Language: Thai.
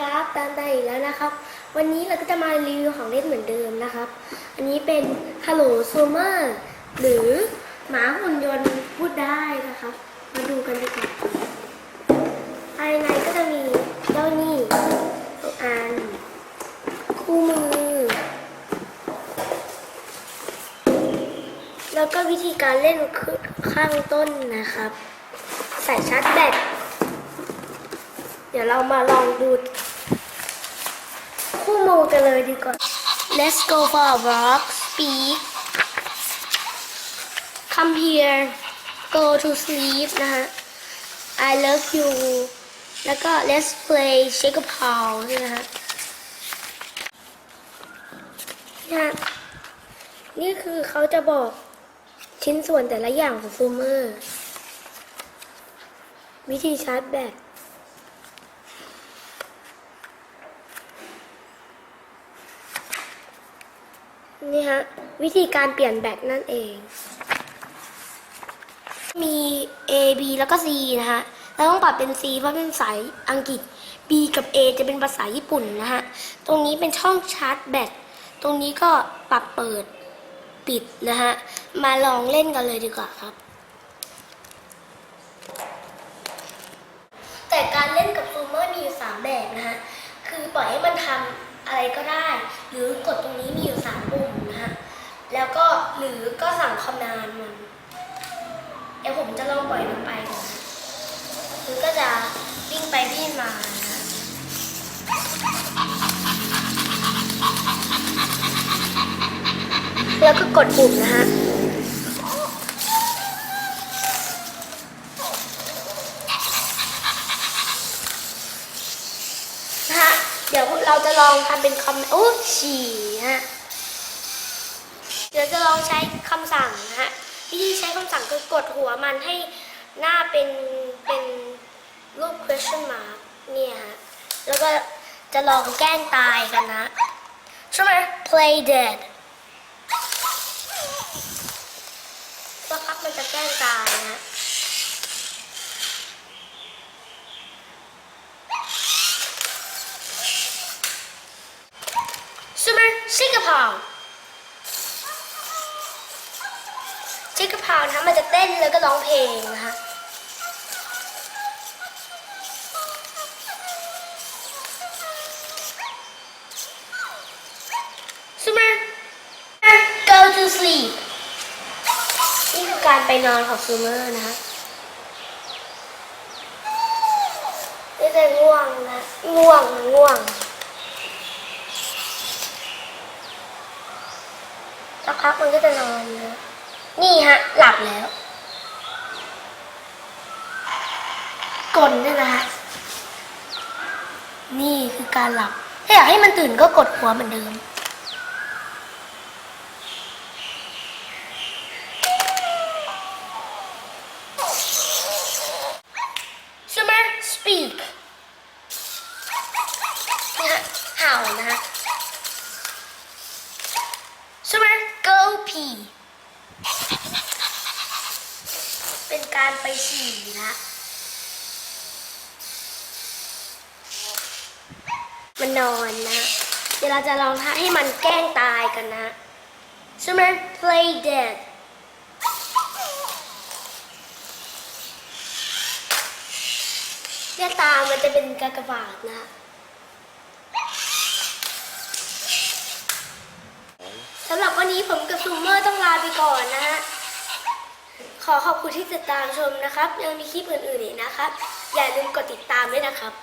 ครับตามตาอีกแล้วนะครับ วันนี้เราก็จะมารีวิวของเล่นเหมือนเดิมนะครับ อันนี้เป็น Hello Summer หรือหมาหุ่นยนต์พูดได้นะครับ มาดูกันดีกว่าภายในก็จะมีเจ้านี่สองอัน คู่มือ แล้วก็วิธีการเล่นคือข้างต้นนะครับ ใส่ชาร์จแบตเดี๋ยวเรามาลองดู คู่มือกันเลยดีกว่า Let's go for a walk speak come here go to sleep นะฮะ I love you แล้วก็ let's play shake a paw นะฮะนี่ยนี่คือเขาจะบอกชิ้นส่วนแต่ละอย่างของซูเมอร์ วิธีชาร์จแบต นี่ฮะวิธีการเปลี่ยนแบตนั่นเอง มี A B แล้วก็ C นะฮะแล้วต้องปรับเป็น C เพราะเป็นภาษาอังกฤษ B กับ A จะเป็นภาษาญี่ปุ่นนะฮะ ตรงนี้เป็นช่องชาร์จแบต ตรงนี้ก็ปรับเปิดปิดนะฮะ มาลองเล่นกันเลยดีกว่าครับ แต่การเล่นกับซูเมอร์มีอยู่สามแบบนะฮะ คือปล่อยให้มันทำอะไรก็ได้ หรือกดตรงนี้มี แล้วก็หรือก็สั่งคำนานมัน เดี๋ยวผมจะลองปล่อยมันไปก่อนนะมันก็จะวิ่งไปวิ่งมาแล้วก็กดปุ่มนะฮะ นะฮะ เดี๋ยวเราจะลองทำเป็นคำโอ้ฉี่ฮะ เดี๋ยวจะลองใช้คำสั่งนะฮะวิธีใช้คำสั่งคือกดหัวมันให้หน้าเป็นเป็นรูป question mark เนี่ยฮะแล้วก็จะลองแกล้งตายกันนะใช่ไหม play dead สักพักมันจะแกล้งตายนะ Summer, shake a paw. Shake a paw นะคะมันจะเต้นแล้วก็ร้องเพลงนะคะ Summer, go to sleep. นี่คือการไปนอนของซูเมอร์นะคะนี่จะง่วงนะ ง่วงง่วงสักพักมันก็จะนอนนะ นี่ฮะ หลับแล้วกลนด้วยนะฮะ นี่คือการหลับ ถ้าอยากให้มันตื่นก็กดหัวเหมือนเดิม Summer speak นี่ฮะเห่านะฮะ Summer go pee เป็นการไปฉี่นะ มันนอนนะ เดี๋ยวเราจะลองให้มันแกล้งตายกันนะ Summer play dead เนี่ยตามันจะเป็นกากบาทนะสำหรับวันนี้ผมกับซูเมอร์ต้องลาไปก่อนนะฮะ ขอขอบคุณที่ติดตามชมนะครับ ยังมีคลิปอื่นๆอีกนะครับ อย่าลืมกดติดตามด้วยนะครับ